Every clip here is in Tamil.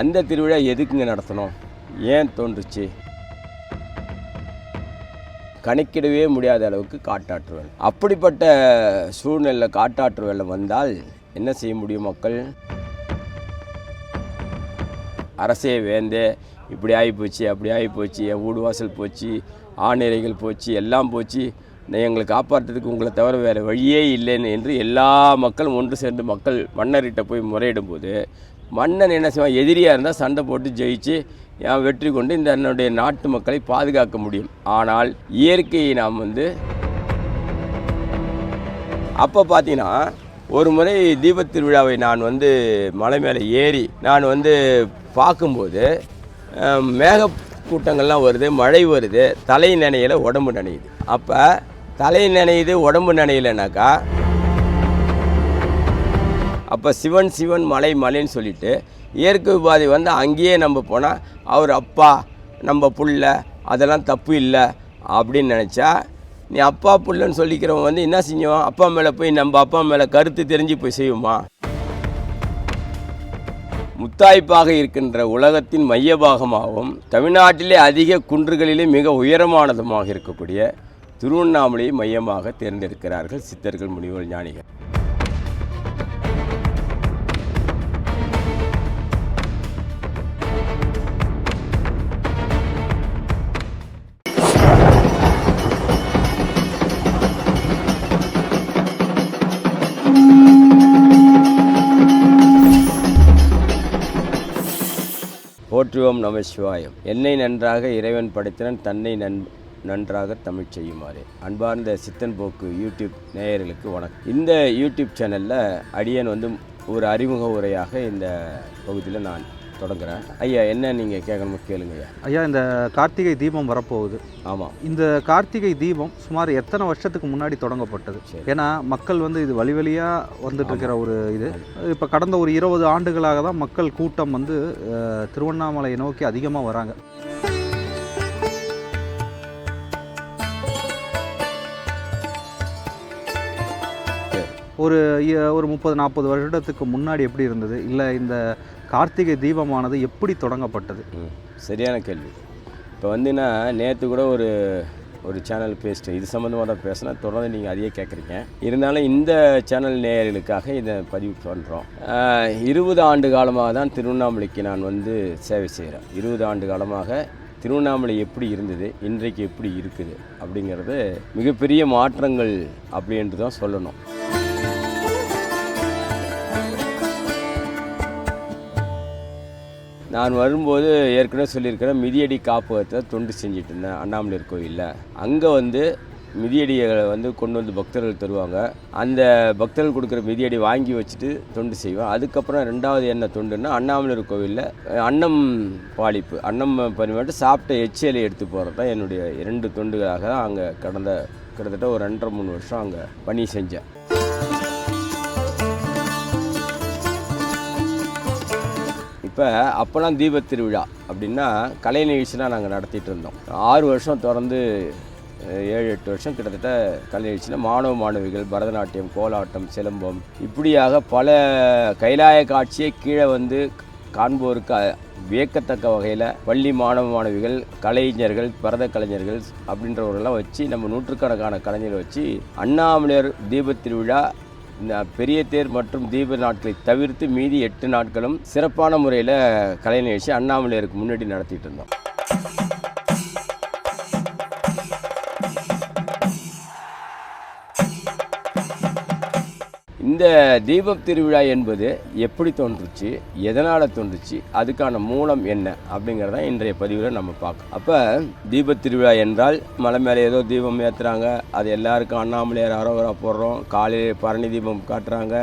அந்த திருவிழா எதுக்குங்க நடத்தணும்? ஏன் தோன்றுச்சு? கணக்கிடவே முடியாத அளவுக்கு காட்டாற்று வெள்ளம் அப்படிப்பட்ட சூழ்நிலையில் காட்டாற்று வெள்ளம் வந்தால் என்ன செய்ய முடியும் மக்கள்? அரசே வேந்தே இப்படி ஆகிப்போச்சு அப்படி ஆகிப்போச்சு என் வீடு வாசல் போச்சு ஆணிரைகள் போச்சு எல்லாம் போச்சு. எங்களை காப்பாற்றுறதுக்கு உங்களை தவிர வேறு வழியே இல்லைன்னு என்று எல்லா மக்களும் ஒன்று சேர்ந்து மக்கள் மன்னர்கிட்ட போய் முறையிடும் போது மன்னன் என்ன செய்வான்? எதிரியாக இருந்தால் சண்டை போட்டு ஜெயிச்சு வெற்றி கொண்டு இந்த என்னுடைய நாட்டு மக்களை பாதுகாக்க முடியும். ஆனால் இயற்கையை நாம் வந்து அப்போ பார்த்தீங்கன்னா ஒரு முறை தீபத் திருவிழாவை நான் வந்து மலை மேலே ஏறி நான் வந்து பார்க்கும்போது மேகக்கூட்டங்கள்லாம் மேக கூட்டங்கள்லாம் வருது மழை வருது தலை நினையில உடம்பு நனையுது. அப்போ தலை நினையுது உடம்பு நினையிலனாக்கா அப்போ சிவன் சிவன் மலை மலைன்னு சொல்லிட்டு இயற்கை உபாதை வந்து அங்கேயே நம்ம போனால் அவர் அப்பா நம்ம புள்ள அதெல்லாம் தப்பு இல்லை அப்படின்னு நினச்சா நீ அப்பா புள்ளன்னு சொல்லிக்கிறவன் வந்து என்ன செஞ்சோம் அப்பா மேலே போய் நம்ம அப்பா மேலே கருத்து தெரிஞ்சு போய் செய்வோமா முத்தாய்ப்பாக இருக்கின்ற உலகத்தின் மையபாகமாகவும் தமிழ்நாட்டிலே அதிக குன்றுகளிலே மிக உயரமானதுமாக இருக்கக்கூடிய திருவண்ணாமலையை மையமாக தேர்ந்தெடுக்கிறார்கள் சித்தர்கள் முனிவர் ஞானிகள். போற்றுவோம் நம சிவாயம். என்னை நன்றாக இறைவன் படைத்தனன் தன்னை நன் நன்றாக தமிழ் செய்யுமாறு. அன்பார்ந்த சித்தன் போக்கு யூடியூப் நேயர்களுக்கு வணக்கம். இந்த யூடியூப் சேனலில் அடியன் வந்து ஒரு அறிமுக உரையாக இந்த பகுதியில் நான் தொடங்குறேன். ஐயா என்ன நீங்கள் கேட்கணுமோ கேளுங்க ஐயா. இந்த கார்த்திகை தீபம் வரப்போகுது. ஆமாம் இந்த கார்த்திகை தீபம் சுமார் எத்தனை வருஷத்துக்கு முன்னாடி தொடங்கப்பட்டது. ஏன்னா மக்கள் வந்து இது வழி வழியாக வந்துட்டு இருக்கிற ஒரு இது. இப்போ கடந்த ஒரு இருபது ஆண்டுகளாக தான் மக்கள் கூட்டம் வந்து திருவண்ணாமலையை நோக்கி அதிகமாக வராங்க. ஒரு ஒரு முப்பது நாற்பது வருடத்துக்கு முன்னாடி எப்படி இருந்தது? இல்லை இந்த கார்த்திகை தீபமானது எப்படி தொடங்கப்பட்டது? சரியான கேள்வி. இப்போ வந்துன்னா நேற்று கூட ஒரு ஒரு சேனல் பேசிட்டு இது சம்மந்தமாக தான் பேசினா தொடர்ந்து நீங்கள் அதையே கேட்குறீங்க இருந்தாலும் இந்த சேனல் நேயர்களுக்காக இதை பதிவு பண்ணுறோம் இருபது ஆண்டு காலமாக தான் திருவண்ணாமலைக்கு நான் வந்து சேவை செய்கிறேன் இருபது ஆண்டு காலமாக திருவண்ணாமலை எப்படி இருந்தது இன்றைக்கு எப்படி இருக்குது அப்படிங்கிறது மிகப்பெரிய மாற்றங்கள் அப்படின்ட்டு தான் சொல்லணும். நான் வரும்போது ஏற்கனவே சொல்லியிருக்கிறேன் மிதியடி காப்பகத்தை தொண்டு செஞ்சுட்டு இருந்தேன் அண்ணாமலையார் கோயிலில். அங்கே வந்து மிதியடிகளை வந்து கொண்டு வந்து பக்தர்கள் தருவாங்க. அந்த பக்தர்கள் கொடுக்குற மிதியடி வாங்கி வச்சுட்டு தொண்டு செய்வேன். அதுக்கப்புறம் ரெண்டாவது என்ன தொண்டுன்னா அண்ணாமலையார் கோவிலில் அன்னம் பாலிப்பு அன்னம் பண்ணிவிட்டு சாப்பிட்ட எச்சியலை எடுத்து போகிறது தான் என்னுடைய இரண்டு தொண்டுகளாக தான் அங்கே கடந்த கிட்டத்தட்ட ஒரு ரெண்டரை மூணு வருஷம் அங்கே பணி செஞ்சேன். இப்போ அப்போலாம் தீபத் திருவிழா அப்படின்னா கலை நிகழ்ச்சிலாம் நாங்கள் நடத்திட்டு இருந்தோம். ஆறு வருஷம் தொடர்ந்து ஏழு எட்டு வருஷம் கிட்டத்தட்ட கலை நிகழ்ச்சியில் மாணவ மாணவிகள் பரதநாட்டியம் கோலாட்டம் சிலம்பம் இப்படியாக பல கைலாய காட்சியை கீழே வந்து காண்போருக்கு வியக்கத்தக்க வகையில் பள்ளி மாணவ மாணவிகள் கலைஞர்கள் பரத கலைஞர்கள் அப்படின்றவர்களெல்லாம் வச்சு நம்ம நூற்றுக்கணக்கான கலைஞரை வச்சு அண்ணாமலையார் தீபத் திருவிழா பெரிய தேர் மற்றும் தீப நாட்களை தவிர்த்து மீதி எட்டு நாட்களும் சிறப்பான முறையில் கலை நிகழ்ச்சி அண்ணாமலையருக்கு முன்னாடி நடத்திட்டு இருந்தோம். இந்த தீபம் திருவிழா என்பது எப்படி தோன்றுச்சு எதனால் தோன்றுச்சு அதுக்கான மூலம் என்ன அப்படிங்கிறத இன்றைய பதிவில் நம்ம பார்க்கலாம் அப்போ தீபத் திருவிழா என்றால் மலை மேலே ஏதோ தீபம் ஏற்றுறாங்க அது எல்லாருக்கும் அண்ணாமலையார் அரோகரா போடுறோம் காலையில் பரணி தீபம் காட்டுறாங்க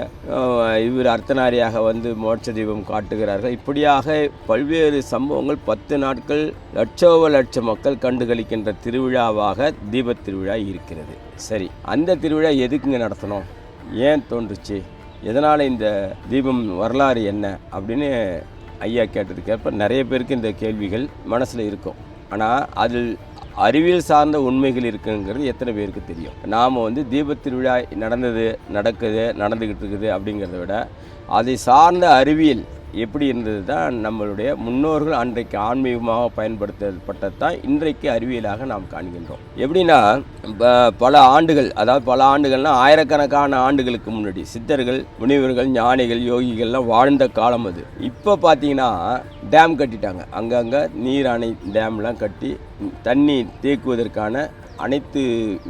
இவர் அர்த்தநாரியாக வந்து மோட்ச தீபம் காட்டுகிறார்கள். இப்படியாக பல்வேறு சம்பவங்கள் பத்து நாட்கள் லட்சோப லட்ச மக்கள் கண்டுகளிக்கின்ற திருவிழாவாக தீபத் திருவிழா இருக்கிறது. சரி அந்த திருவிழா எதுக்குங்க நடத்தணும்? ஏன் தோன்றுச்சு? எதனால் இந்த தீபம் வரலாறு என்ன? அப்படின்னு ஐயா கேட்டதுக்கேற்ப நிறைய பேருக்கு இந்த கேள்விகள் மனசில் இருக்கும். ஆனால் அதில் அறிவியல் சார்ந்த உண்மைகள் இருக்குங்கிறது எத்தனை பேருக்கு தெரியும்? நாம் வந்து தீபத் திருவிழா நடந்தது நடக்குது நடந்துக்கிட்டு இருக்குது அப்படிங்கிறத விட அதை சார்ந்த அறிவியல் எப்படி இருந்தது தான் நம்மளுடைய முன்னோர்கள் அன்றைக்கு ஆன்மீகமாக பயன்படுத்தப்பட்டதான் இன்றைக்கு அறிவியலாக நாம் காண்கின்றோம். எப்படின்னா ப- பல ஆண்டுகள் அதாவது பல ஆண்டுகள்னா ஆயிரக்கணக்கான ஆண்டுகளுக்கு முன்னாடி சித்தர்கள் முனிவர்கள் ஞானிகள் யோகிகள்லாம் வாழ்ந்த காலம் அது. இப்போ பார்த்தீங்கன்னா டேம் கட்டிட்டாங்க. அங்கங்கே நீர் அணை டேம்லாம் கட்டி தண்ணி தேக்குவதற்கான அனைத்து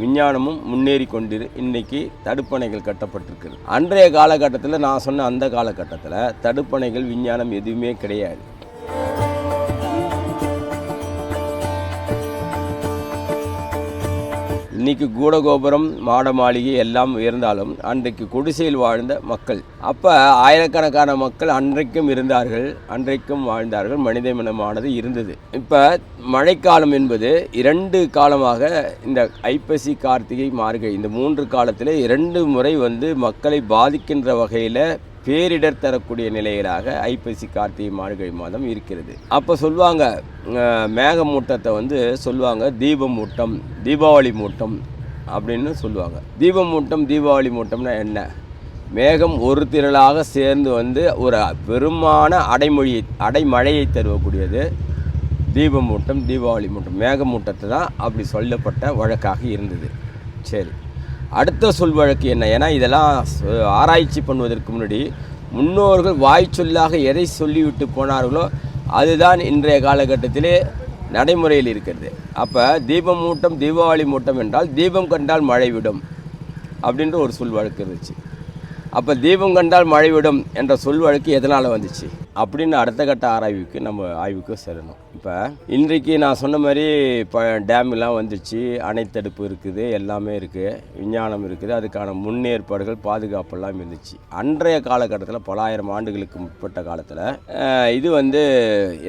விஞ்ஞானமும் முன்னேறி கொண்டு இன்னைக்கு தடுப்பணைகள் கட்டப்பட்டிருக்கிறது. அன்றைய காலகட்டத்தில் நான் சொன்ன அந்த காலகட்டத்தில் தடுப்பணைகள் விஞ்ஞானம் எதுவுமே கிடையாது. இன்னைக்கு கூடகோபுரம் மாட மாளிகை எல்லாம் இருந்தாலும் அன்றைக்கு குடிசையில் வாழ்ந்த மக்கள். அப்போ ஆயிரக்கணக்கான மக்கள் அன்றைக்கும் இருந்தார்கள் அன்றைக்கும் வாழ்ந்தார்கள் மனிதமனமானது இருந்தது. இப்போ மழைக்காலம் என்பது இரண்டு காலமாக இந்த ஐப்பசி கார்த்திகை மார்கழி இந்த மூன்று காலத்தில் இரண்டு முறை வந்து மக்களை பாதிக்கின்ற வகையில் பேரிடர் தரக்கூடிய நிலையிலாக ஐப்பசி கார்த்திகை மார்கழி மாதம் இருக்கிறது. அப்போ சொல்லுவாங்க மேகமூட்டத்தை வந்து சொல்லுவாங்க தீபமூட்டம் தீபாவளி மூட்டம் அப்படின்னு சொல்லுவாங்க தீபமூட்டம் தீபாவளி மூட்டம்னா என்ன? மேகம் ஒரு திரளாக சேர்ந்து வந்து ஒரு பெருமான அடைமொழியை அடைமழையை தருவக்கூடியது. தீபமூட்டம் தீபாவளி மூட்டம் மேகமூட்டத்தை தான் அப்படி சொல்லப்பட்ட வழக்காக இருந்தது. சரி. அடுத்த சொல் வழக்கு என்ன? ஏன்னா இதெல்லாம் ஆராய்ச்சி பண்ணுவதற்கு முன்னாடி முன்னோர்கள் வாய் சொல்லாக எதை சொல்லிவிட்டு போனார்களோ அதுதான் இன்றைய காலகட்டத்திலே நடைமுறையில் இருக்கிறது. அப்போ தீபம் மூட்டம் தீபாவளி மூட்டம் என்றால் தீபம் கண்டால் மழை விடும் அப்படின்ற ஒரு சொல் வழக்கு இருந்துச்சு. அப்போ தீபம் கண்டால் மழை விடும் என்ற சொல் வழக்கு எதனால் வந்துச்சு? அப்படின்னு அடுத்த கட்ட ஆராய்வுக்கு நம்ம ஆய்வுக்கு செல்லணும் இப்போ இன்றைக்கு நான் சொன்ன மாதிரி இப்போ டேம்லாம் வந்துச்சு அணைத்தடுப்பு இருக்குது எல்லாமே இருக்குது விஞ்ஞானம் இருக்குது அதுக்கான முன்னேற்பாடுகள் பாதுகாப்பெல்லாம் இருந்துச்சு. அன்றைய காலகட்டத்தில் பலாயிரம் ஆண்டுகளுக்கு முற்பட்ட காலத்தில் இது வந்து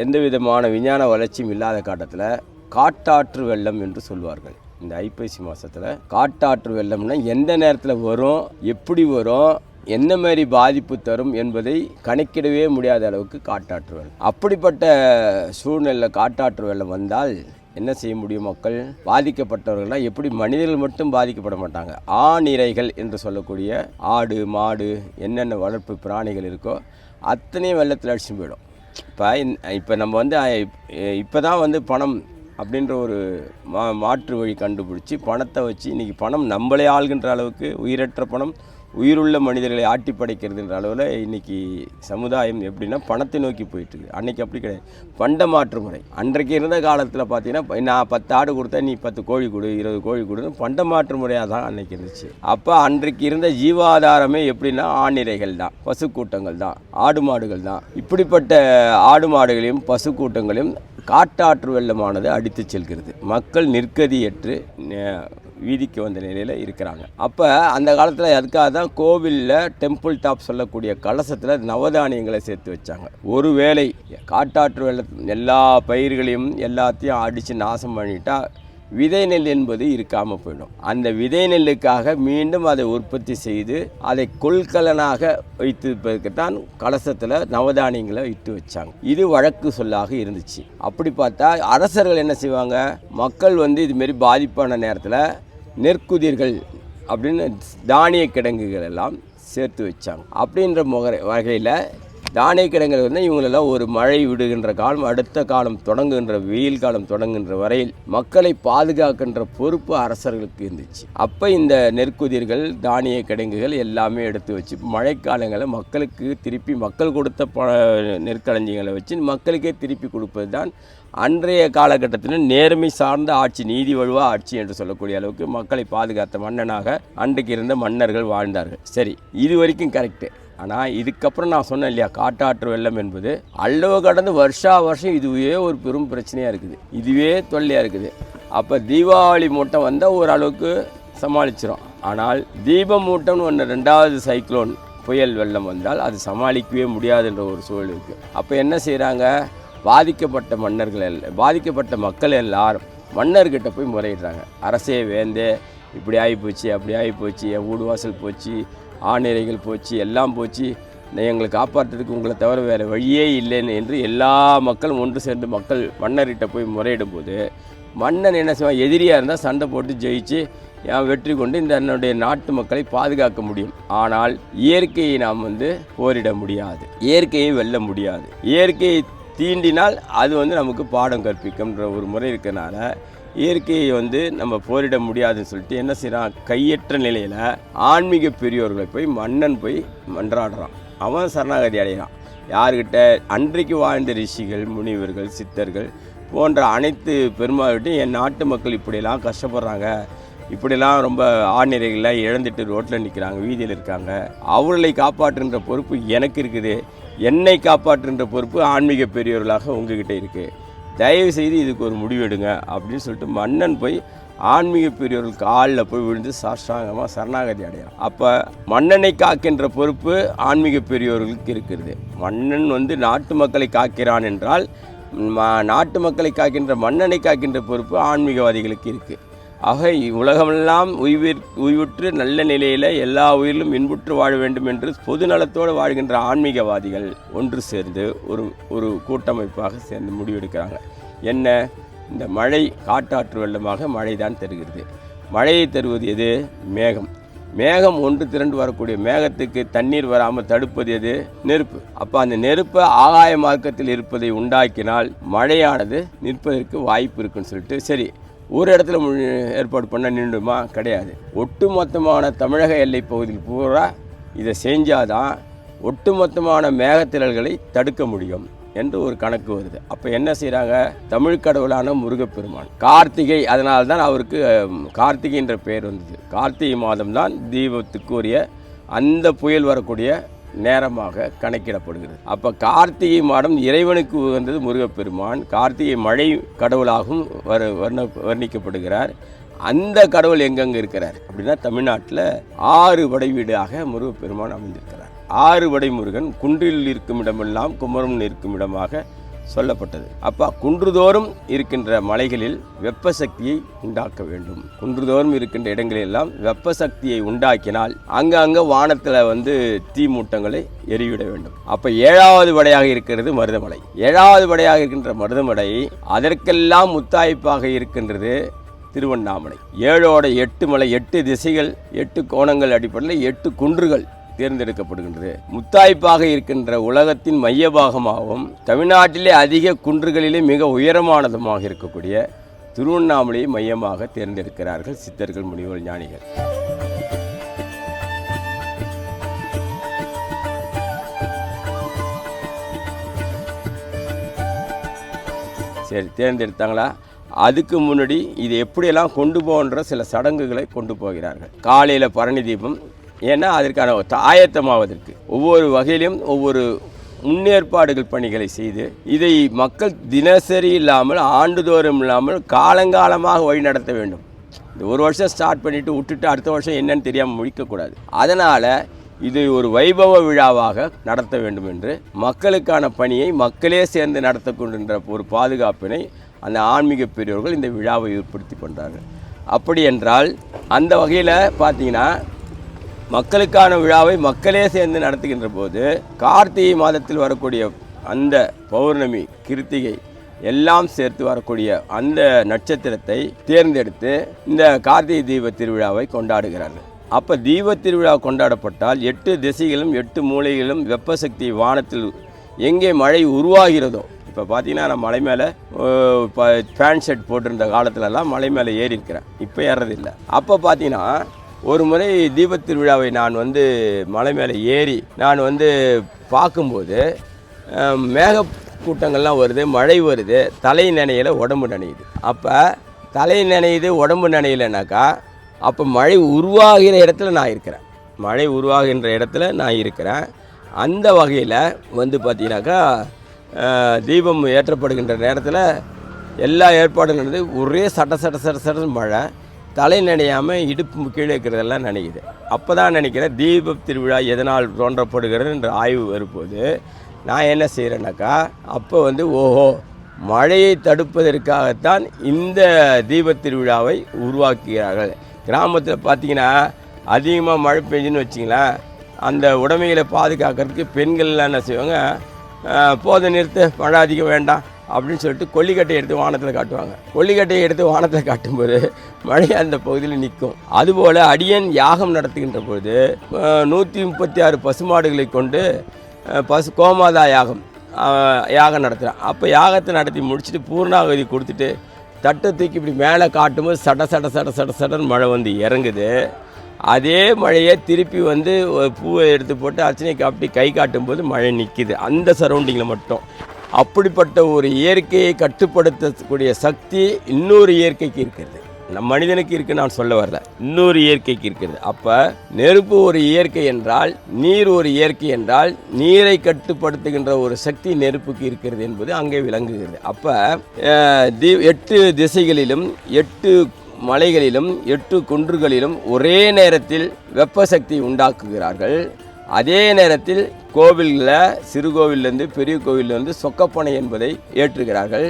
எந்த விதமான விஞ்ஞான வளர்ச்சியும் இல்லாத காலத்தில் காட்டாற்று வெள்ளம் என்று சொல்வார்கள். இந்த ஐப்பசி மாதத்தில் காட்டாற்று வெள்ளம்னா எந்த நேரத்தில் வரும் எப்படி வரும் என்ன மாதிரி பாதிப்பு தரும் என்பதை கணக்கிடவே முடியாத அளவுக்கு காட்டாற்று வெள்ளம் அப்படிப்பட்ட சூழ்நிலை காட்டாற்று வெள்ளம் வந்தால் என்ன செய்ய முடியும் மக்கள்? பாதிக்கப்பட்டவர்கள்லாம் எப்படி மனிதர்கள் மட்டும் பாதிக்கப்பட மாட்டாங்க? ஆணிரைகள் என்று சொல்லக்கூடிய ஆடு மாடு என்னென்ன வளர்ப்பு பிராணிகள் இருக்கோ அத்தனையும் வெள்ளத்தில் அடிச்சு போயிடும். இப்போ இப்போ நம்ம வந்து இப்போ தான் வந்து பணம் அப்படின்ற ஒரு மா மாற்று வழி கண்டுபிடிச்சி பணத்தை வச்சு இன்றைக்கி பணம் நம்மளே ஆள்கின்ற அளவுக்கு உயிரற்ற பணம் உயிருள்ள மனிதர்களை ஆட்டி படைக்கிறதுன்ற அளவில் இன்றைக்கி சமுதாயம் எப்படின்னா பணத்தை நோக்கி போயிட்டுருக்கு. அன்றைக்கி அப்படி கிடையாது. பண்ட மாற்று முறை. அன்றைக்கு இருந்த காலத்தில் பார்த்தீங்கன்னா நான் பத்து ஆடு கொடுத்தா நீ பத்து கோழி கொடு இருபது கோழி கொடுன்னு பண்ட மாற்று முறையாக தான் அன்றைக்கி இருந்துச்சு. அப்போ அன்றைக்கு இருந்த ஜீவாதாரமே எப்படின்னா ஆணிரைகள் தான் பசு கூட்டங்கள் தான் ஆடு மாடுகள் தான். இப்படிப்பட்ட ஆடு மாடுகளையும் பசு கூட்டங்களையும் காட்டாற்று வெள்ளமானது அடித்து செல்கிறது. மக்கள் நிற்கதியற்று வீதிக்கு வந்த நிலையில் இருக்கிறாங்க. அப்போ அந்த காலத்தில் அதுக்காக தான் கோவிலில் டெம்பிள் டாப் சொல்லக்கூடிய கலசத்தில் நவதானியங்களை சேர்த்து வச்சாங்க. ஒருவேளை காட்டாற்று வெள்ள எல்லா பயிர்களையும் எல்லாத்தையும் அடித்து நாசம் பண்ணிட்டா விதை நெல் என்பது இருக்காமல் போயிடும். அந்த விதை நெல்லுக்காக மீண்டும் அதை உற்பத்தி செய்து அதை கொள்கலனாக வைத்திருப்பதற்கு தான் கலசத்தில் நவதானியங்களை இட்டு வச்சாங்க. இது வழக்கு சொல்லாக இருந்துச்சு. அப்படி பார்த்தா அரசர்கள் என்ன செய்வாங்க? மக்கள் வந்து இதுமாரி பாதிப்பான நேரத்தில் நெற்குதிர்கள் அப்படின்னு தானிய கிடங்குகள் எல்லாம் சேர்த்து வச்சாங்க. அப்படின்ற முகரை வகையில் தானிய கிடங்குகள் வந்து இவங்களெல்லாம் ஒரு மழை விடுகின்ற காலம் அடுத்த காலம் தொடங்குகின்ற வெயில் காலம் தொடங்குகின்ற வரையில் மக்களை பாதுகாக்கின்ற பொறுப்பு அரசர்களுக்கு இருந்துச்சு. அப்போ இந்த நெற்குதிர்கள் தானிய கிடங்குகள் எல்லாமே எடுத்து வச்சு மழைக்காலங்களில் மக்களுக்கு திருப்பி மக்கள் கொடுத்த ப நெற்களஞ்சியங்களை வச்சு மக்களுக்கே திருப்பி கொடுப்பது தான் அன்றைய காலகட்டத்தில் நேர்மை சார்ந்த ஆட்சி நீதி வழுவா ஆட்சி என்று சொல்லக்கூடிய அளவுக்கு மக்களை பாதுகாத்த மன்னனாக அன்றைக்கு இருந்த மன்னர்கள் வாழ்ந்தார்கள். சரி இது வரைக்கும் கரெக்டு ஆனால் இதுக்கப்புறம் நான் சொன்னேன் இல்லையா காட்டாற்று வெள்ளம் என்பது அளவு கடந்து வருஷா வருஷம் இதுவே ஒரு பெரும் பிரச்சனையாக இருக்குது. இதுவே தொல்லையாக இருக்குது. அப்போ தீபாவளி மூட்டம் வந்தால் ஓரளவுக்கு சமாளிச்சிடும் ஆனால் தீப மூட்டம்னு ஒன்று ரெண்டாவது சைக்ளோன் புயல் வெள்ளம் வந்தால் அது சமாளிக்கவே முடியாதுன்ற ஒரு சூழல் இருக்குது அப்போ என்ன செய்கிறாங்க பாதிக்கப்பட்ட மன்னர்கள் எல்லாம் பாதிக்கப்பட்ட மக்கள் எல்லாரும் மன்னர்கிட்ட போய் முறையிடுறாங்க. அரசே வேந்தே இப்படி ஆகி போச்சு அப்படி ஆகி போச்சு என் வீடு வாசல் போச்சு ஆணிரைகள் போச்சு எல்லாம் போச்சு. எங்களை காப்பாற்றுறதுக்கு உங்களை தவிர வேறு வழியே இல்லைன்னு என்று எல்லா மக்களும் ஒன்று சேர்ந்து மக்கள் மன்னர்கிட்ட போய் முறையிடும் போது மன்னன் என்ன செய்வான்? எதிரியாக இருந்தால் சண்டை போட்டு ஜெயிச்சு அஹ், வெற்றி கொண்டு இந்த என்னுடைய நாட்டு மக்களை பாதுகாக்க முடியும். ஆனால் இயற்கையை நாம் வந்து போரிட முடியாது இயற்கையை வெல்ல முடியாது. இயற்கையை தீண்டினால் அது வந்து நமக்கு பாடம் கற்பிக்கும்ன்ற ஒரு முறை இருக்கிறனால இயற்கையை வந்து நம்ம போரிட முடியாதுன்னு சொல்லிட்டு என்ன செய்கிறான் கையற்ற நிலையில் ஆன்மீக பெரியோர்களை போய் மன்னன் போய் மன்றாடுறான். அவன் சரணாகதி அடைகிறான். யார்கிட்ட? அன்றைக்கு வாழ்ந்த ரிஷிகள் முனிவர்கள் சித்தர்கள் போன்ற அனைத்து பெருமாள்கிட்டையும் என் நாட்டு மக்கள் இப்படியெல்லாம் கஷ்டப்படுறாங்க. இப்படிலாம் ரொம்ப ஆழ்நிலைகளில் இழந்துட்டு ரோட்டில் நிற்கிறாங்க வீதியில் இருக்காங்க. அவர்களை காப்பாற்றுன்ற பொறுப்பு எனக்கு இருக்குது. என்னை காப்பாற்றுன்ற பொறுப்பு ஆன்மீக பெரியவர்களாக உங்ககிட்ட இருக்குது தயவு செய்து இதுக்கு ஒரு முடிவெடுங்க அப்படின்னு சொல்லிட்டு மன்னன் போய் ஆன்மீக பெரியவர்கள் காலில் போய் விழுந்து சாஷ்டாங்கமாக சரணாகதி அடையான் அப்போ மன்னனை காக்கின்ற பொறுப்பு ஆன்மீக பெரியவர்களுக்கு இருக்கிறது. மன்னன் வந்து நாட்டு மக்களை காக்கிறான் என்றால் நாட்டு மக்களை காக்கின்ற மன்னனை காக்கின்ற பொறுப்பு ஆன்மீகவாதிகளுக்கு இருக்குது ஆக உலகமெல்லாம் உய்விற் உய்வுற்று நல்ல நிலையில் எல்லா உயிரிலும் இன்புற்று வாழ வேண்டும் என்று பொது நலத்தோடு வாழ்கின்ற ஆன்மீகவாதிகள் ஒன்று சேர்ந்து ஒரு ஒரு கூட்டமைப்பாக சேர்ந்து முடிவெடுக்கிறாங்க. என்ன? இந்த மழை காட்டாற்று வெள்ளமாக மழை தான் தருகிறது. மழையை தருவது எது? மேகம். மேகம் ஒன்று திரண்டு வரக்கூடிய மேகத்துக்கு தண்ணீர் வராமல் தடுப்பது எது? நெருப்பு. அப்போ அந்த நெருப்பை ஆகாய மார்க்கத்தில் இருப்பதை உண்டாக்கினால் மழையானது நிற்பதற்கு வாய்ப்பு இருக்குன்னு சொல்லிட்டு சரி ஒரு இடத்துல ஏற்பாடு பண்ண நின்றுமா கிடையாது. ஒட்டுமொத்தமான தமிழக எல்லை பகுதியில் பூரா இதை செஞ்சாதான் ஒட்டுமொத்தமான மேகத்திரல்களை தடுக்க முடியும் என்று ஒரு கணக்கு வருது. அப்போ என்ன செய்கிறாங்க தமிழ் கடவுளான முருகப்பெருமான். கார்த்திகை அதனால தான் அவருக்கு கார்த்திகை என்ற பெயர் வந்தது. கார்த்திகை மாதம் தான் தீபத்துக்குரிய அந்த புயல் வரக்கூடிய நேரமாக கணக்கிடப்படுகிறது. அப்போ கார்த்திகை மாதம் இறைவனுக்கு உகந்தது முருகப்பெருமான். கார்த்திகை மழை கடவுளாகவும் வர வர்ண வர்ணிக்கப்படுகிறார். அந்த கடவுள் எங்கெங்கே இருக்கிறார்? அப்படின்னா தமிழ்நாட்டில் ஆறு வடை வீடாக முருகப்பெருமான் அமைந்திருக்கிறார். ஆறு வடை முருகன் குன்றில் இருக்கும் இடமெல்லாம் குமரம் இருக்கும் இடமாக சொல்லப்பட்டது. அப்பா குன்றுதோறும் இருக்கின்ற மலைகளில் வெப்ப சக்தியை உண்டாக்க வேண்டும். குன்றுதோறும் இருக்கின்ற இடங்களெல்லாம் வெப்ப சக்தியை உண்டாக்கினால் அங்கங்க வானத்தில் வந்து தீ மூட்டங்களை எரிவிட வேண்டும். அப்ப ஏழாவது படையாக இருக்கிறது மருதமலை. ஏழாவது படையாக இருக்கின்ற மருதமலை அதற்கெல்லாம் முத்தாய்ப்பாக இருக்கின்றது திருவண்ணாமலை. ஏழோட எட்டு மலை எட்டு திசைகள் எட்டு கோணங்கள் அடிப்படையில் எட்டு குன்றுகள் தேர்ந்தெடுக்கப்படுகின்றது. முத்தாய்ப்பாக இருக்கின்ற உலகத்தின் மையபாகமாகவும் தமிழ்நாட்டிலே அதிக குன்றுகளிலே மிக உயரமானதுமாக இருக்கக்கூடிய திருவண்ணாமலையை மையமாக தேர்ந்தெடுக்கிறார்கள் சித்தர்கள் முனிவர் ஞானிகள். சரி தேர்ந்தெடுத்தாங்களா? அதுக்கு முன்னாடி இது எப்படியெல்லாம் கொண்டு போகின்ற சில சடங்குகளை கொண்டு போகிறார்கள். காலையில் பரணி தீபம் ஏன்னா அதற்கான ஒரு ஆயத்தமாவதற்கு. ஒவ்வொரு வகையிலும் ஒவ்வொரு முன்னேற்பாடுகள் பணிகளை செய்து இதை மக்கள் தினசரி இல்லாமல் ஆண்டுதோறும் இல்லாமல் காலங்காலமாக வழி நடத்த வேண்டும். இந்த ஒரு வருஷம் ஸ்டார்ட் பண்ணிவிட்டு விட்டுட்டு அடுத்த வருஷம் என்னன்னு தெரியாமல் முடிக்கக்கூடாது அதனால் இது ஒரு வைபவ விழாவாக நடத்த வேண்டும் என்று மக்களுக்கான பணியை மக்களே சேர்ந்து நடத்த கொண்டிருந்த ஒரு பாதுகாப்பினை அந்த ஆன்மீக பெரியோர்கள் இந்த விழாவை ஏற்படுத்தி கொண்டார்கள். அப்படி என்றால் அந்த வகையில் பார்த்தீங்கன்னா மக்களுக்கான விழாவை மக்களே சேர்ந்து நடத்துகின்ற போது கார்த்திகை மாதத்தில் வரக்கூடிய அந்த பௌர்ணமி கிருத்திகை எல்லாம் சேர்த்து வரக்கூடிய அந்த நட்சத்திரத்தை தேர்ந்தெடுத்து இந்த கார்த்திகை தீப திருவிழாவை கொண்டாடுகிறார்கள். அப்போ தீப திருவிழா கொண்டாடப்பட்டால் எட்டு திசைகளும் எட்டு மூலைகளும் வெப்ப சக்தி வானத்தில் எங்கே மழை உருவாகிறதோ இப்போ பார்த்தீங்கன்னா நான் மலை மேலே இப்போ ஃபேன் ஷர்ட் போட்டிருந்த காலத்துலலாம் மலை மேலே ஏறி இருக்கிறேன் இப்போ ஏறதில்லை. அப்போ பார்த்தீங்கன்னா ஒரு முறை தீபத் திருவிழாவை நான் வந்து மலை மேலே ஏறி நான் வந்து பார்க்கும்போது மேகக்கூட்டங்கள்லாம் மேக கூட்டங்கள்லாம் வருது மழை வருது தலை நினையில் உடம்பு நனையுது. அப்போ தலை நினையுது உடம்பு நினையிலனாக்கா அப்போ மழை உருவாகிற இடத்துல நான் இருக்கிறேன். மழை உருவாகின்ற இடத்துல நான் இருக்கிறேன். அந்த வகையில் வந்து பார்த்தீங்கன்னாக்கா தீபம் ஏற்றப்படுகின்ற நேரத்தில் எல்லா ஏற்பாடும் நடந்து ஒரே சட்ட சட்ட சட்ட சட்ட மழை தலை நனையாமல் இடுப்பு கீழே இருக்கிறதெல்லாம் நினைக்குது. அப்போ தான் நினைக்கிறேன் தீப திருவிழா எதனால் தோன்றப்படுகிறது என்ற ஆய்வு வரும்போது நான் என்ன செய்கிறேன்னாக்கா அப்போ வந்து ஓஹோ மழையை தடுப்பதற்காகத்தான் இந்த தீப திருவிழாவை உருவாக்குகிறார்கள். கிராமத்தில் பார்த்தீங்கன்னா அதிகமாக மழை பெஞ்சுன்னு வச்சிங்களேன் அந்த உடைமைகளை பாதுகாக்கிறதுக்கு பெண்கள்லாம் என்ன செய்வாங்க போதை நிறுத்த நிறுத்து மழை அதிகம் வேண்டாம் அப்படின்னு சொல்லிட்டு கொல்லிக்கட்டையை எடுத்து வானத்தில் காட்டுவாங்க. கொல்லிக்கட்டையை எடுத்து வானத்தில் காட்டும்போது மழை அந்த பகுதியில் நிற்கும். அதுபோல் அடியன் யாகம் நடத்துகின்ற பொழுது நூற்றி முப்பத்தி ஆறு பசுமாடுகளை கொண்டு பசு கோமாதா யாகம் யாகம் நடத்துகிறான் அப்போ யாகத்தை நடத்தி முடிச்சுட்டு பூர்ணாகதி கொடுத்துட்டு தட்டை தூக்கி இப்படி மேலே காட்டும்போது சட சட சட சட சடன் மழை வந்து இறங்குது. அதே மழையை திருப்பி வந்து பூவை எடுத்து போட்டு அர்ச்சனைக்கு அப்படி கை காட்டும்போது மழை நிற்கிது அந்த சரௌண்டிங்கில் மட்டும். அப்படிப்பட்ட ஒரு இயற்கையை கட்டுப்படுத்தக்கூடிய சக்தி இன்னொரு இயற்கைக்கு இருக்கிறது. நம் மனிதனுக்கு இருக்கு நான் சொல்ல வரல. இன்னொரு இயற்கைக்கு இருக்கிறது. அப்போ நெருப்பு ஒரு இயற்கை என்றால் நீர் ஒரு இயற்கை என்றால் நீரை கட்டுப்படுத்துகின்ற ஒரு சக்தி நெருப்புக்கு இருக்கிறது என்பது அங்கே விளங்குகிறது. அப்போ தி எட்டு திசைகளிலும் எட்டு மலைகளிலும் எட்டு குன்றுகளிலும் ஒரே நேரத்தில் வெப்ப சக்தி உண்டாக்குகிறார்கள். அதே நேரத்தில் கோவிலில் சிறு கோவிலிருந்து பெரிய கோவிலிருந்து சொக்கப்பனை என்பதை ஏற்றுகிறார்கள்.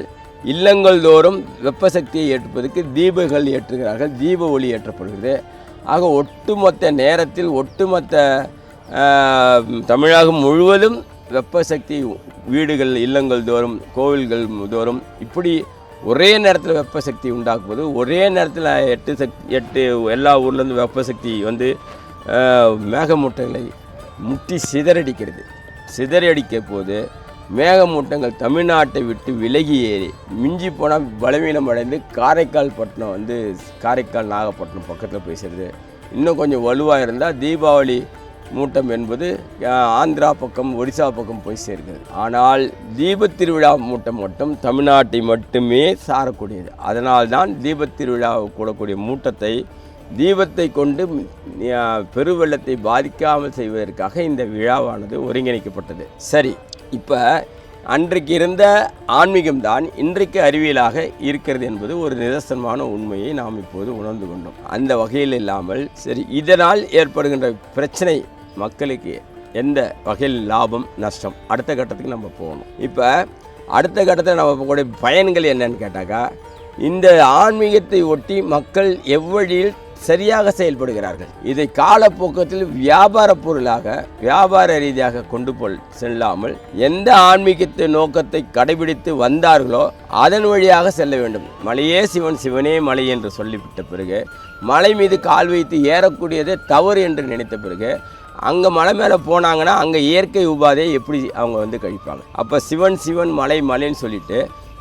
இல்லங்கள் தோறும் வெப்ப சக்தியை ஏற்றுப்பதற்கு தீபங்கள் ஏற்றுகிறார்கள். தீப ஒளி ஏற்றப்படுகிறது. ஆக ஒட்டுமொத்த நேரத்தில் ஒட்டுமொத்த தமிழகம் முழுவதும் வெப்ப சக்தி வீடுகள் இல்லங்கள் தோறும் கோவில்கள் தோறும் இப்படி ஒரே நேரத்தில் வெப்ப சக்தி உண்டாக்குவது ஒரே நேரத்தில் எட்டு சக்தி எட்டு எல்லா ஊர்லேருந்து வெப்ப சக்தி வந்து மேகமூட்டங்களை முட்டி சிதறடிக்கிறது. சிதறடிக்க போது மேகமூட்டங்கள் தமிழ்நாட்டை விட்டு விலகி ஏறி மிஞ்சி போனால் பலவீனம் அடைந்து காரைக்கால் பட்டினம் வந்து காரைக்கால் நாகப்பட்டினம் பக்கத்தில் போய் சேருது. இன்னும் கொஞ்சம் வலுவாக இருந்தால் தீபாவளி மூட்டம் என்பது ஆந்திரா பக்கம் ஒடிசா பக்கம் போய் சேர்கிறது. ஆனால் தீபத் திருவிழா மூட்டம் மட்டும் தமிழ்நாட்டை மட்டுமே சாரக்கூடியது. அதனால்தான் தீபத்திருவிழா கூடக்கூடிய மூட்டத்தை தீபத்தை கொண்டு பெருவெள்ளத்தை பாதிக்காமல் செய்வதற்காக இந்த விழாவானது ஒருங்கிணைக்கப்பட்டது. சரி இப்போ அன்றைக்கு இருந்த ஆன்மீகம்தான் இன்றைக்கு அறிவியலாக இருக்கிறது என்பது ஒரு நிதர்சனமான உண்மையை நாம் இப்போது உணர்ந்து கொண்டோம். அந்த வகையில் இல்லாமல் சரி இதனால் ஏற்படுகின்ற பிரச்சனை மக்களுக்கு எந்த வகையில் லாபம் நஷ்டம்? அடுத்த கட்டத்துக்கு நம்ம போகணும். இப்போ அடுத்த கட்டத்தில் நம்ம போகக்கூடிய பயன்கள் என்னன்னு கேட்டாக்கா இந்த ஆன்மீகத்தை ஒட்டி மக்கள் எவ்வழியில் சரியாக செயல்படுகிறார்கள். இதை காலப்போக்கத்தில் வியாபார பொருளாக வியாபார ரீதியாக கொண்டு போல் செல்லாமல் எந்த ஆன்மீகத்தை நோக்கத்தை கடைபிடித்து வந்தார்களோ அதன் வழியாக செல்ல வேண்டும். மலையே சிவன் சிவனே மலை என்று சொல்லிவிட்ட பிறகு மலை மீது கால் வைத்து ஏறக்கூடியதே தவறு என்று நினைத்த பிறகு அங்கே மலை மேலே போனாங்கன்னா அங்கே இயற்கை உபாதையை எப்படி அவங்க வந்து கழிப்பாங்க? அப்போ சிவன் சிவன் மலை மலைன்னு சொல்லிட்டு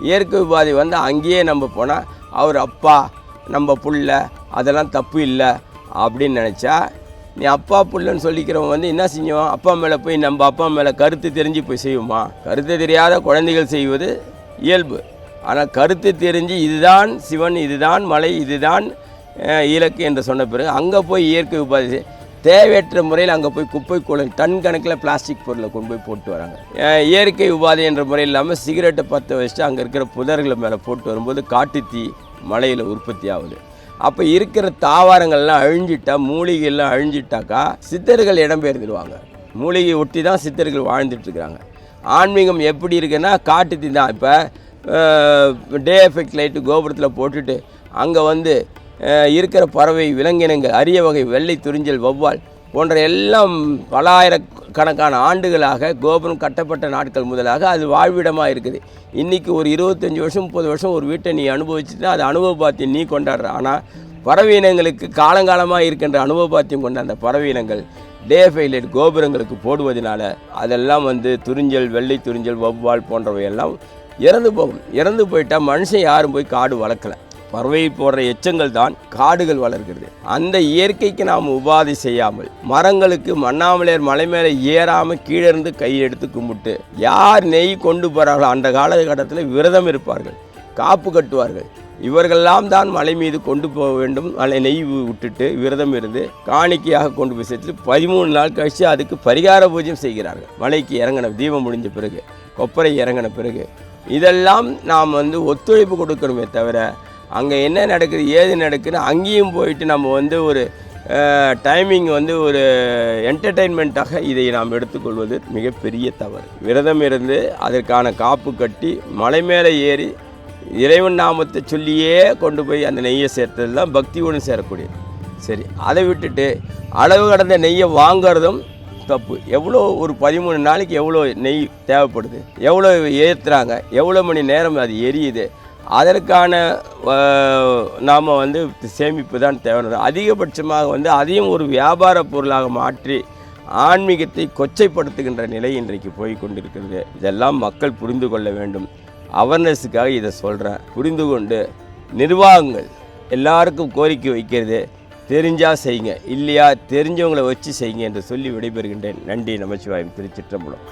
இயற்கை உபாதை வந்து அங்கேயே நம்ம போனால் அவர் அப்பா நம்ம புள்ள அதெல்லாம் தப்பு இல்லை அப்படின்னு நினச்சா நீ அப்பா புள்ளன்னு சொல்லிக்கிறவன் வந்து என்ன செஞ்சோம் அப்பா மேலே போய் நம்ம அப்பா மேலே கருத்து தெரிஞ்சு போய் செய்வோமா கருத்து தெரியாத குழந்தைகள் செய்வது இயல்பு. ஆனால் கருத்து தெரிஞ்சு இதுதான் சிவன் இதுதான் மலை இதுதான் இலக்கு என்று சொன்ன பிறகு அங்கே போய் இயற்கை உபாதை தேவையற்ற முறையில் அங்கே போய் குப்பை குளம் டன் கணக்கில் பிளாஸ்டிக் பொருளை கொண்டு போய் போட்டு வராங்க. இயற்கை உபாதை என்ற முறை இல்லாமல் சிகரெட்டை பற்ற வச்சுட்டு அங்கே இருக்கிற புதர்களை மேலே போட்டு வரும்போது காட்டுத்தீ மலையில் உற்பத்தி ஆகுது. அப்போ இருக்கிற தாவரங்கள்லாம் அழிஞ்சிட்டா மூலிகைலாம் அழிஞ்சிட்டாக்கா சித்தர்கள் இடம்பெயர்ந்துடுவாங்க மூலிகை ஒட்டி தான் சித்தர்கள் வாழ்ந்துட்டுருக்குறாங்க. ஆன்மீகம் எப்படி இருக்குன்னா காட்டுத்தீ தான் இப்போ டே எஃபெக்ட் லைட்டு கோபுரத்தில் போட்டுட்டு அங்கே வந்து இருக்கிற பறவை விலங்கினங்கள் அரிய வகை வெள்ளை துறிஞ்சல் வவ்வால் போன்ற எல்லாம் பலாயிரக்கணக்கான ஆண்டுகளாக கோபுரம் கட்டப்பட்ட நாட்கள் முதலாக அது வாழ்விடமாக இருக்குது. இன்றைக்கி ஒரு இருபத்தஞ்சி வருஷம் முப்பது வருஷம் ஒரு வீட்டை நீ அனுபவிச்சுட்டு அது அனுபவபாத்தியம் நீ கொண்டாடுற. ஆனால் பறவை இனங்களுக்கு காலங்காலமாக இருக்கின்ற அனுபவபாத்தியம் கொண்ட அந்த பறவை இனங்கள் டே ஃபைலைட் கோபுரங்களுக்கு போடுவதனால அதெல்லாம் வந்து துறிஞ்சல் வெள்ளை துறிஞ்சல் வவ்வால் போன்றவை எல்லாம் இறந்து போகும். இறந்து போயிட்டால் மனுஷன் யாரும் போய் காடு வளர்க்கல. பறவை போடுற எச்சங்கள் தான் காடுகள் வளர்கிறது அந்த இயற்கைக்கு நாம் உபாதை செய்யாமல் மரங்களுக்கு மண்ணாமலையர் மலை மேலே ஏறாமல் கீழே இருந்து கையெடுத்து கும்பிட்டு யார் நெய் கொண்டு போகிறார்களோ அந்த காலகட்டத்தில் விரதம் இருப்பார்கள் காப்பு கட்டுவார்கள். இவர்களெல்லாம் தான் மலை மீது கொண்டு போக வேண்டும். மலை நெய் விட்டுட்டு விரதம் இருந்து காணிக்கையாக கொண்டு போய் சேர்த்து பதிமூணு நாள் கழித்து அதுக்கு பரிகார பூஜையும் செய்கிறார்கள். மலைக்கு இறங்கின தீபம் முடிஞ்ச பிறகு கொப்பரை இறங்கின பிறகு இதெல்லாம் நாம் வந்து ஒத்துழைப்பு கொடுக்கணுமே தவிர அங்கே என்ன நடக்குது ஏது நடக்குதுன்னு அங்கேயும் போயிட்டு நம்ம வந்து ஒரு டைமிங் வந்து ஒரு என்டர்டெயின்மெண்ட்டாக இதை நாம் எடுத்துக்கொள்வது மிகப்பெரிய தவறு. விரதம் இருந்து அதற்கான காப்பு கட்டி மலை மேலே ஏறி இறைவன் நாமத்தை சொல்லியே கொண்டு போய் அந்த நெய்யை சேர்த்தது தான் பக்தியோடு சேரக்கூடியது. சரி அதை விட்டுட்டு அளவு கடந்த நெய்யை வாங்கிறதும் தப்பு. எவ்வளோ ஒரு பதிமூணு நாளைக்கு எவ்வளோ நெய் தேவைப்படுது? எவ்வளோ ஏற்றுறாங்க எவ்வளோ மணி நேரம் அது எரியுது? அதற்கான நாம் வந்து சேமிப்பு தான் தேவை அதிகபட்சமாக வந்து அதையும் ஒரு வியாபார பொருளாக மாற்றி ஆன்மீகத்தை கொச்சைப்படுத்துகின்ற நிலை இன்றைக்கு போய் கொண்டிருக்கிறது. இதெல்லாம் மக்கள் புரிந்து கொள்ள வேண்டும். அவேர்னஸுக்காக இதை சொல்கிறேன் புரிந்து கொண்டு நிர்வாகங்கள் எல்லாருக்கும் கோரிக்கை வைக்கிறது. தெரிஞ்சால் செய்யுங்க. இல்லையா தெரிஞ்சவங்களை வச்சு செய்யுங்க என்று சொல்லி விடைபெறுகின்றேன். நன்றி நமச்சிவாயம் திருச்சிற்றம்பலம்.